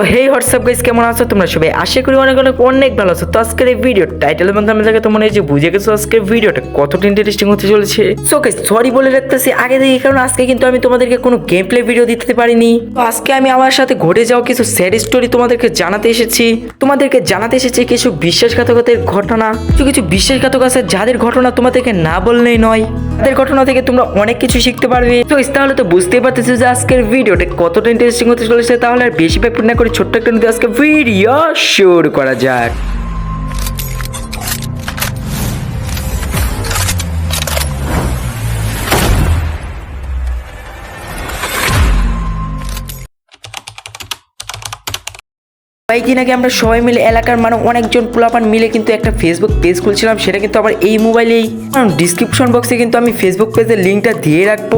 তো হেই WhatsApp guys কেমন আছো তোমরা সবাই? আশা করি অনেক অনেক অনেক ভালো আছো। তো আজকের এই ভিডিও টাইটেল এবং থাম্বনেল থেকে তোমরা এই যে বুঝে গেছো আজকের ভিডিওটা কতটা ইন্টারেস্টিং হতে চলেছে। সো গাইস সরি বলে রাখতেছি আগে থেকে, কারণ আজকে কিন্তু আমি তোমাদেরকে কোনো গেম প্লে ভিডিও দিতে পারিনি। তো আজকে আমি আমার সাথে ঘটে যাওয়া কিছু স্যাড স্টোরি তোমাদেরকে জানাতে এসেছি। তোমাদেরকে জানাতে এসেছি কিছু বিশ্বাসঘাতকতার ঘটনা। কিছু কিছু বিশ্বাসঘাতক আছে যাদের ঘটনা তোমাদেরকে না বললেই নয়। তাদের ঘটনা থেকে তোমরা অনেক কিছু শিখতে পারবে। তো তাহলে তো বুঝতেই পারতেছো যে আজকের ভিডিওটা কতটা ইন্টারেস্টিং হতে চলেছে। তাহলে আর বেশি ব্যাপার না করে ছোট্ট একটা আজকে ভিডিও শুরু করা যাক। কয়েকদিন আগে আমরা সবাই মিলে এলাকার মানে অনেকজন পোলাপান মিলে কিন্তু একটা ফেসবুক পেজ খুলছিলাম, সেটা কিন্তু আমার এই মোবাইলেই। ডিসক্রিপশন বক্সে কিন্তু আমি ফেসবুক পেজের লিঙ্কটা দিয়ে রাখব।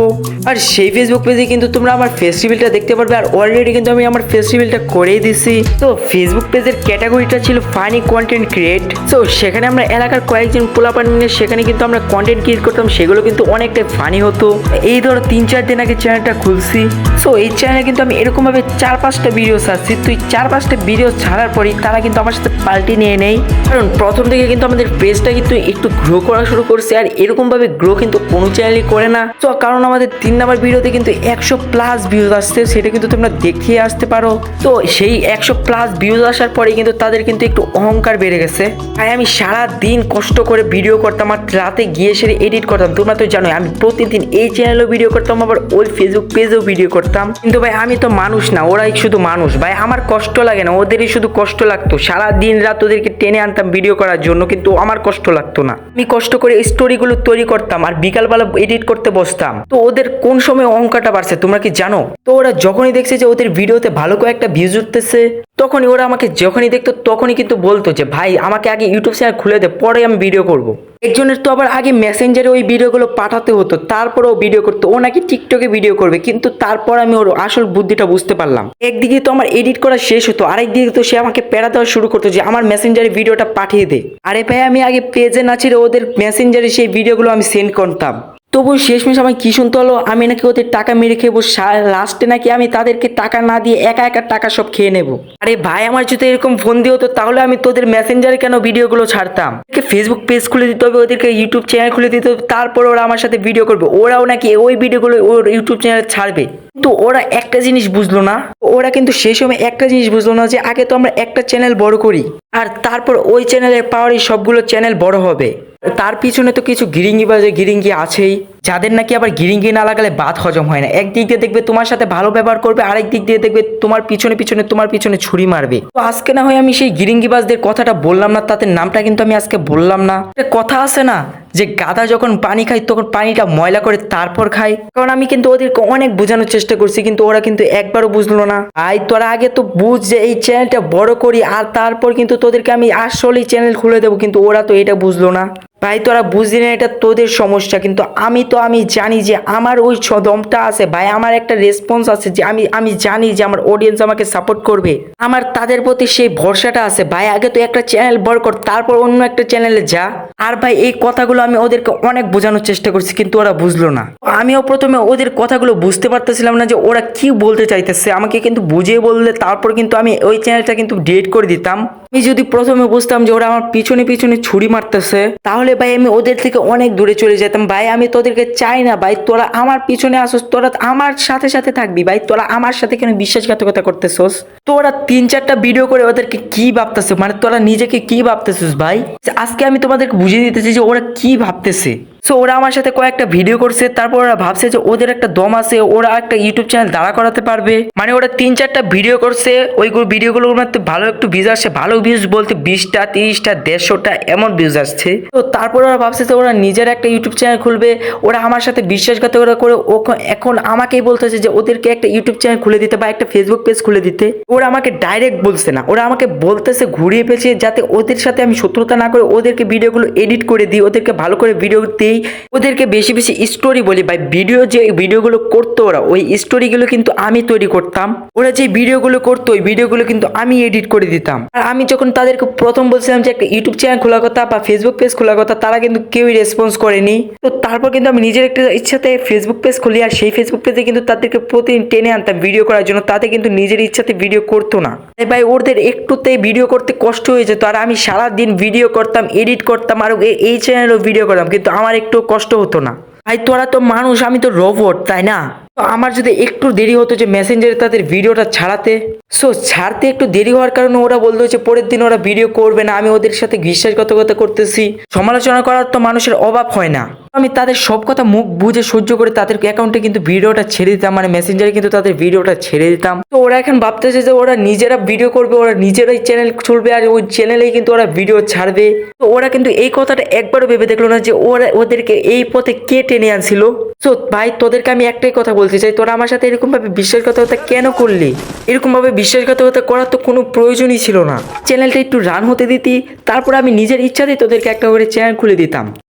আর সেই ফেসবুক পেজে কিন্তু তোমরা আমার ফেস্টিভ্যালটা দেখতে পারবে, আর অলরেডি কিন্তু আমি আমার ফেস্টিভ্যালটা করেই দিছি। তো ফেসবুক পেজের ক্যাটাগরিটা ছিল ফানি কন্টেন্ট ক্রিয়েট তো সেখানে আমরা এলাকার কয়েকজন পোলাপান মিলে সেখানে কিন্তু আমরা কন্টেন্ট ক্রিয়েট করতাম, সেগুলো কিন্তু অনেকটাই ফানি হতো। এই ধরো তিন চার দিন আগে চ্যানেলটা খুলছি। সো এই চ্যানেলে কিন্তু আমি এরকমভাবে চার পাঁচটা ভিডিও ছাড়ছি তুই চার পাঁচটা ভিডিও ছাড়ার পরই তারা কিন্তু আমার সাথে পাল্টি নিয়ে নেই কারণ প্রথম থেকে কিন্তু আমাদের পেজটা কিন্তু একটু গ্রো করা শুরু করছে আর এরকমভাবে গ্রো কিন্তু কোনো চ্যানেলই করে না। তো কারণ আমাদের তিন নাম্বার ভিডিওতে কিন্তু একশো প্লাস ভিউজ আসছে, সেটা কিন্তু তোমরা দেখিয়ে আসতে পারো। তো সেই একশো প্লাস ভিউজ আসার পরে কিন্তু তাদের কিন্তু একটু অহংকার বেড়ে গেছে। তাই আমি সারা দিন কষ্ট করে ভিডিও করতাম আর রাতে গিয়ে সেরে এডিট করতাম। তোমরা তো জানোই, আমি প্রতিদিন এই চ্যানেলেও ভিডিও করতাম, আবার ওই ফেসবুক পেজেও ভিডিও করতাম। কিন্তু ভাই, আমি তো মানুষ না, ওরাই শুধু মানুষ। ভাই, আমার কষ্ট লাগে না ওদেরই শুধু কষ্ট লাগতো। সারা দিন রাত ওদেরকে টেনে আনতাম ভিডিও করার জন্য, কিন্তু আমার কষ্ট লাগতো না। আমি কষ্ট করে স্টোরিগুলো তৈরি করতাম আর বিকালবেলা এডিট করতে বসতাম। তো ওদের কোন সময় অহংকারটা বাড়ছে, তোমরা কি জানো? তো ওরা যখনই দেখছে যে ওদের ভিডিওতে ভালো করে একটা ভিউজ উঠতেছে, তখনই ওরা আমাকে যখনই দেখতো, তখনই কিন্তু বলতো যে, ভাই, আমাকে আগে ইউটিউব চ্যানেল খুলে দে, পরে আমি ভিডিও করব। একজনের তো আবার আগে মেসেঞ্জারে ওই ভিডিওগুলো পাঠাতে হতো তারপরে ও ভিডিও করতো। ও নাকি টিকটকে ভিডিও করবে, কিন্তু তারপর আমি ওর আসল বুদ্ধিটা বুঝতে পারলাম। একদিকে তো আমার এডিট করা শেষ হতো, আরেকদিকে তো সে আমাকে প্যারা দেওয়া শুরু করতো যে আমার মেসেঞ্জারে ভিডিওটা পাঠিয়ে দে। আরে ভাই, আমি আগে পেজে না ছিল ওদের মেসেঞ্জারে সেই ভিডিওগুলো আমি সেন্ড করতাম। তবু শেষমেশ আমার কি শুনতে হলো? আমি নাকি ওদের টাকা মেরে খেবো লাস্টে নাকি আমি তাদেরকে টাকা না দিয়ে একা একা টাকা সব খেয়ে নেব। আরে ভাই, আমার যদি এরকম ফোন দিয়ে হতো তাহলে আমি তোদের মেসেঞ্জারে কেন ভিডিওগুলো ছাড়তাম? ফেসবুক পেজ খুলে দিতে হবে, ওদেরকে ইউটিউব চ্যানেল খুলে দিতে হবে, তারপর ওরা আমার সাথে ভিডিও করবে। ওরাও নাকি ওই ভিডিওগুলো ওর ইউটিউব চ্যানেলে ছাড়বে। কিন্তু ওরা একটা জিনিস বুঝলো না, ওরা কিন্তু সেই সময় একটা জিনিস বুঝলো না যে আগে তো আমরা একটা চ্যানেল বড় করি, আর তারপর ওই চ্যানেলের পাওয়ারই সবগুলো চ্যানেল বড় হবে। তার পিছনে তো কিছু গিরিঙ্গি বাজে গিরিঙ্গি আছেই। যাদের নাকি আবার গিরিঙ্গি না লাগালে ভাত হজম হয় না। একদিক দিয়ে দেখবে তোমার সাথে ভালো ব্যবহার করবে, আরেক দিক দিয়ে দেখবে তোমার পিছনে পিছনে তোমার পিছনে ছুরি মারবে। তো আজকে না হয় আমি সেই গিরিঙ্গিবাজদের কথাটা বললাম না তাদের নামটা কিন্তু আমি আজকে বললাম না। কথা আছে না, যে গাদা যখন পানি খায়, তখন পানিটা ময়লা করে তারপর খায়। কারণ আমি কিন্তু ওদেরকে অনেক বোঝানোর চেষ্টা করছি, কিন্তু ওরা কিন্তু একবারও বুঝলো না। আই, তোরা আগে তো বুঝ যে এই চ্যানেলটা বড় করি, আর তারপর কিন্তু তোদেরকে আমি আসলেই চ্যানেল খুলে দেবো, কিন্তু ওরা তো এটা বুঝলো না। ভাই, তোরা বুঝলি না, এটা তোদের সমস্যা, কিন্তু আমি তো, আমি জানি যে আমার ওই দমটা আছে। ভাই, আমার একটা রেসপন্স আছে যে আমি আমি জানি যে আমার অডিয়েন্স আমাকে সাপোর্ট করবে। আমার তাদের প্রতি সেই ভরসাটা আছে। ভাই, আগে তো একটা চ্যানেল বড় কর, তারপর অন্য একটা চ্যানেলে যা। আর ভাই, এই কথাগুলো আমি ওদেরকে অনেক বোঝানোর চেষ্টা করছি, কিন্তু ওরা বুঝলো না। আমিও প্রথমে ওদের কথাগুলো বুঝতে পারতেছিলাম না যে ওরা কি বলতে চাইতেছে। আমাকে কিন্তু বুঝিয়ে বললে, তারপর কিন্তু আমি ওই চ্যানেলটা কিন্তু ডিলিট করে দিতাম। আমি যদি প্রথমে বুঝতাম যে ওরা আমার পিছনে পিছনে ছুরি মারতেছে, তাহলে ভাই, আমি ওদের থেকে অনেক দূরে চলে যেতাম। ভাই, আমি তোদেরকে চাই না, ভাই, তোরা আমার পিছনে আসোস, তোরা আমার সাথে সাথে থাকবি, ভাই, তোরা আমার সাথে কেন বিশ্বাসঘাতকতা করতেছোস? তোরা তিন চারটা ভিডিও করে ওদেরকে কি ভাবতেছো? মানে তোরা নিজেকে কি ভাবতেছিস, ভাই? আজকে আমি তোমাদেরকে বুঝিয়ে দিতেছি যে ওরা কি ভাবতেছে। সো ওরা আমার সাথে কয়েকটা ভিডিও করছে, তারপর ওরা ভাবছে যে ওদের একটা দম আছে, ওরা একটা ইউটিউব চ্যানেল দাঁড়া করাতে পারবে। মানে ওরা তিন চারটা ভিডিও করছে ওইগুলো ভিডিওগুলোর মধ্যে ভালো একটু ভিউজ আসছে ভালো ভিউজ বলতে বিশটা, তিরিশটা, দেড়শোটা এমন ভিউজ আসছে। তো তারপর ওরা ভাবছে যে ওরা নিজের একটা ইউটিউব চ্যানেল খুলবে, ওরা আমার সাথে বিশ্বাসঘাতকতা করে ওখ- এখন আমাকেই বলতেছে যে ওদেরকে একটা ইউটিউব চ্যানেল খুলে দিতে বা একটা ফেসবুক পেজ খুলে দিতে। ওরা আমাকে ডাইরেক্ট বলছে না, ওরা আমাকে বলতেছে ঘুরিয়ে পেঁচিয়ে যাতে ওদের সাথে আমি শত্রুতা না করে ওদেরকে ভিডিওগুলো এডিট করে দিই, ওদেরকে ভালো করে ভিডিও দিয়ে দেই ওদেরকে বেশি বেশি স্টোরি বলি ভাই ভিডিও যে ভিডিওগুলো করতো ওরা, ওই স্টোরিগুলো কিন্তু আমি তৈরি করতাম। ওরা যে ভিডিওগুলো করতো, ওই ভিডিওগুলো কিন্তু আমি এডিট করে দিতাম। আর আমি যখন তাদেরকে প্রথম বলছিলাম যে একটা ইউটিউব চ্যানেল খোলা কথা বা ফেসবুক পেজ খোলার কথা, তারা কিন্তু কেউই রেসপন্স করেনি। তো তারপর কিন্তু আমি নিজের একটা ইচ্ছাতে ফেসবুক পেজ খুলি আর সেই ফেসবুক পেজে কিন্তু তাদেরকে প্রতিদিন টেনে আনতাম ভিডিও করার জন্য। তাতে কিন্তু নিজের ইচ্ছাতে ভিডিও করতো না। তাই ভাই, ওদের একটুতে ভিডিও করতে কষ্ট হয়ে যেত। আর আমি সারাদিন ভিডিও করতাম এডিট করতাম আর এই চ্যানেলও ভিডিও করতাম। কিন্তু আমার একটু কষ্ট হতো না। ভাই, তোরা তো মানুষ, আমি তো রোবট তাই না? তো আমার যদি একটু দেরি হতো যে মেসেঞ্জারে তাদের ভিডিওটা ছাড়াতে সো ছাড়তে একটু দেরি হওয়ার কারণে ওরা বলতো যে পরের দিন ওরা ভিডিও করবে না, আমি ওদের সাথে বিশ্বাসঘাতকতা করতেছি। সমালোচনা করার তো মানুষের অভাব হয় না। আমি তাদের সব কথা মুখ বুঝে সহ্য করে তাদের অ্যাকাউন্টে কিন্তু ভিডিওটা ছেড়ে দিতাম মানে মেসেঞ্জারে কিন্তু তাদের ভিডিওটা ছেড়ে দিতাম। তো ওরা এখন ভাবতেছে যে ওরা নিজেরা ভিডিও করবে, ওরা নিজেরাই চ্যানেল খুলবে আর ওই চ্যানেলেই কিন্তু ওরা ভিডিও ছাড়বে। তো ওরা কিন্তু এই কথাটা একবারও ভেবে দেখল না যে ওরা ওদেরকে এই পথে কে টেনে আনছিল। তো ভাই, তোদেরকে আমি একটাই কথা বলতে চাই, তোরা আমার সাথে এরকম ভাবে বিশ্বাসঘাতকতা কেন করলি? এরকম ভাবে বিশ্বাসঘাতকতা করার তো কোনো প্রয়োজনই ছিল না। চ্যানেলটা একটু রান হতে দিতি, তারপর আমি নিজের ইচ্ছাতেই তোদেরকে একটা করে চ্যানেল খুলে দিতাম।